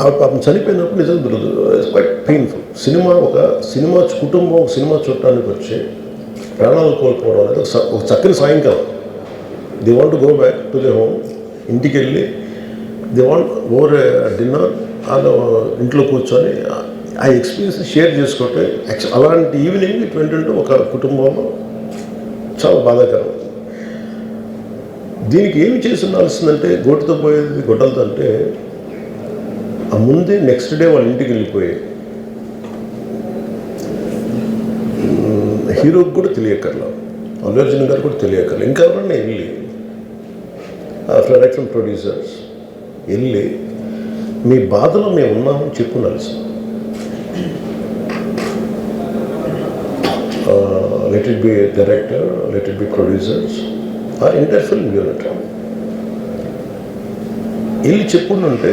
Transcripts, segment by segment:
ఆ పాపం చనిపోయినప్పుడు నిజం దొరకదు క్వైట్ పెయిన్ఫుల్ సినిమా ఒక సినిమా కుటుంబం ఒక సినిమా చూడటానికి వచ్చి ప్రాణాలు కోల్పోవడం అనేది ఒక స- ఒక చక్కని సాయంకాలం. The want go back to the home ఇంటికి వెళ్ళి ది వాంట్ ఓవర్ డిన్నర్ వాళ్ళు ఇంట్లో కూర్చొని ఆ- ఎక్స్పీరియన్స్ షేర్ చేసుకుంటే అలాంటి ఈవినింగ్ ఇటువంటి ఒక కుటుంబంలో చాలా బాధాకరం. దీనికి ఏమి చేసి ఉండాల్సిందంటే గోటితో పోయేది గొడ్డలతో అంటే ముందే నెక్స్ట్ డే వాళ్ళ ఇంటికి వెళ్ళిపోయాయి. హీరోకి కూడా తెలియకర్లా అల్లు అర్జున్ గారు కూడా తెలియకర్లా ఇంకా ఎవరన్నా వెళ్ళి డైరెక్షన్ ప్రొడ్యూసర్స్ వెళ్ళి మీ బాధలో మేము ఉన్నామని చెప్పు sir let it be director let it be producers ఆ ఇంటర్ ఫిల్మ్ యూనిట్. వెళ్ళి చెప్పుకుంటుంటే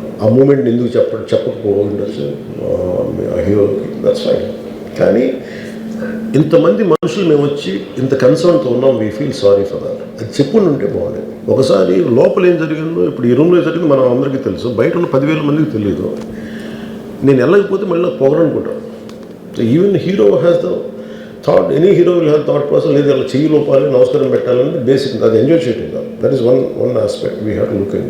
ఆ, మూమెంట్ ఎందుకు చెప్ప చెప్పకపోవచ్చు హీరోకి దట్స్ ఫైన్ కానీ ఇంతమంది మనుషులు మేము వచ్చి ఇంత కన్సర్న్తో ఉన్నాం we feel sorry for that అది చెప్పుకుని ఉంటే బాగుండేది. ఒకసారి లోపల ఏం జరిగిందో ఇప్పుడు ఈ రూమ్లో జరిగింది మనం అందరికీ తెలుసు. బయట ఉన్న పదివేల మందికి తెలియదు నేను వెళ్ళకపోతే మళ్ళీ నాకు పొగరనుకుంటాను so even hero has the thought any hero will have thought person లేదు అలా చెయ్యి లోపాలి నమస్కారం పెట్టాలని బేసిక్ అది ఎంజాయ్ చేయటం కాదు. That is one one aspect we have to look in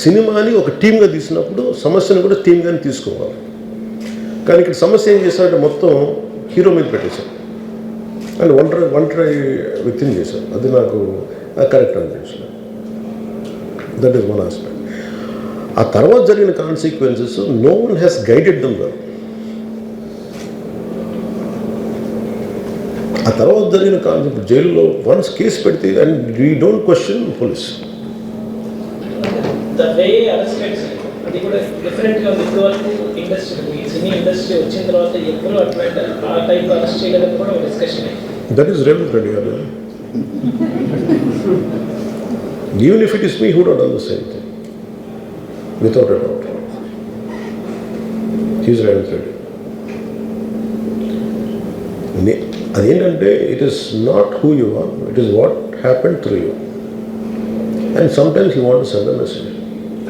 సినిమాని ఒక టీమ్గా తీసినప్పుడు సమస్యను కూడా టీమ్గానే తీసుకోవాలి. కానీ ఇక్కడ సమస్య ఏం చేశారంటే మొత్తం హీరో మీద పెట్టేశారు. అండ్ ఒంటరి ఒంటరి వ్యక్తిని చేశారు. అది నాకు కరెక్ట్ అనిపించలేదు. దట్ ఈస్ వన్ ఆస్పెక్ట్ ఆ తర్వాత జరిగిన consequences no one has guided them well ఆ తర్వాత జరిగిన కాన్సిక్వెన్స్ జైల్లో వన్స్ కేసు పెడితే and we don't question police the way arrested అది కూడా డిఫరెంట్గా ఉంది ఇప్పుడు వరకు ఇండస్ట్రీ ఈ సినీ ఇండస్ట్రీ వచ్చిన తర్వాత ఎప్పుడు అటువంటి ఆ టైప్ అరెస్ట్ చేయడానికి కూడా ఒక డిస్కషన్ అయింది that is Revanth Reddy garu even if it is me who డోట్ done the same thing without a doubt he's Revanth Reddy నే- అదేంటంటే it is not who you are it is what happen through you and sometimes you want send message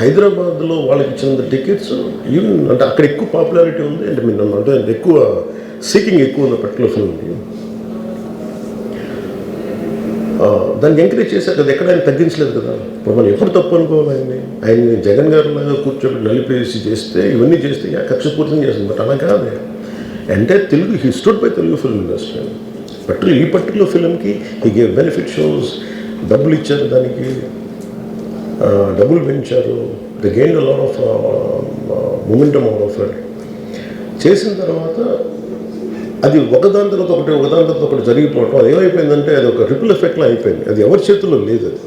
హైదరాబాద్లో వాళ్ళకి ఇచ్చినంత tickets even అంటే అక్కడ ఎక్కువ popularity ఉంది. అంటే మీరు నన్ను అంటే ఎక్కువ సీకింగ్ ఎక్కువ ఉన్న పర్టికులర్ ఫిల్మ్కి దాన్ని ఎంకరేజ్ చేశారు కదా ఎక్కడ ఆయన తగ్గించలేదు కదా. ఇప్పుడు మనం ఎప్పుడు తప్పు అనుకోవాలి ఆయన్ని? ఆయన్ని జగన్ గారు లాగా కూర్చోబెట్టి నలిపేసి చేస్తే ఇవన్నీ చేస్తే యా, కక్షపూర్తం చేస్తుంది. బట్ అలా కాదు. అంటే Telugu he stood by Telugu film industry particular ఈ పర్టికులర్ ఫిల్మ్కి ఈ గేవ్ బెనిఫిట్ షోస్ డబ్బులు ఇచ్చారు దానికి. డబ్బులు పెంచారు the gain lot of momentum out of friend చేసిన తర్వాత అది ఒకదాని తర్వాత ఒకటి ఒకదాని తర్వాత ఒకటి జరిగిపోవటం అది ఏమైపోయిందంటే అది ఒక రిపుల్ ఎఫెక్ట్లో అయిపోయింది. అది ఎవరి చేతుల్లో లేదు అది.